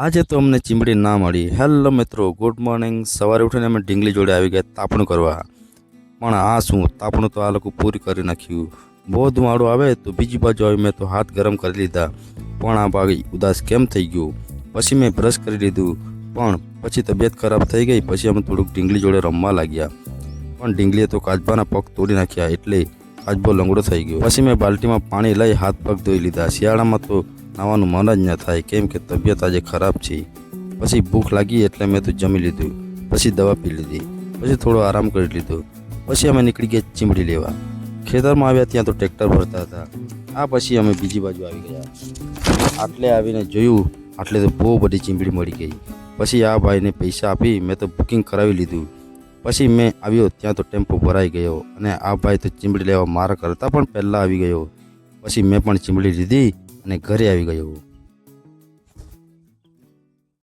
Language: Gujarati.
આજે તો અમને ચીમડી ના મળી. હેલો મિત્રો ગુડ મોર્નિંગ સવારે ઉઠીને અમે ઢીંગલી જોડે આવી ગયા તાપણું કરવા. પણ આ શું, તાપણું તો આ લોકો પૂરી કરી નાખ્યું. બહુ ધુમાડો આવે તો બીજી બાજુ આવી મેં તો હાથ ગરમ કરી લીધા. પણ આ ભાઈ ઉદાસ કેમ થઈ ગયું? પછી મેં બ્રશ કરી લીધું. પણ પછી તબિયત ખરાબ થઈ ગઈ, પછી અમે થોડુંક ઢીંગલી જોડે રમવા લાગ્યા. પણ ઢીંગલીએ તો કાચબાના પગ તોડી નાખ્યા એટલે કાચબો લંગડો થઈ ગયો. પછી મેં બાલ્ટીમાં પાણી લઈ હાથ પગ ધોઈ લીધા. શિયાળામાં તો નાવાનું મન જ ન થાય, કેમ કે તબિયત આજે ખરાબ છે. પછી ભૂખ લાગી એટલે મેં તો જમી લીધું, પછી દવા પી લીધી, પછી થોડો આરામ કરી લીધો, પછી અમે નીકળી ગયા ચીમડી લેવા. ખેતરમાં આવ્યા ત્યાં તો ટ્રેક્ટર ભરતા હતા. આ પછી અમે બીજી બાજુ આવી ગયા. આટલે આવીને જોયું, આટલે તો બહુ બધી ચીમડી મળી ગઈ. પછી આ ભાઈને પૈસા આપી મેં તો બુકિંગ કરાવી લીધું. પછી મેં આવ્યો, ત્યાં તો ટેમ્પો ભરાઈ ગયો અને આ ભાઈ તો ચીમડી લેવા મારા કરતાં પણ પહેલાં આવી ગયો. પછી મેં પણ ચીમડી લીધી અને ઘરે આવી ગયો.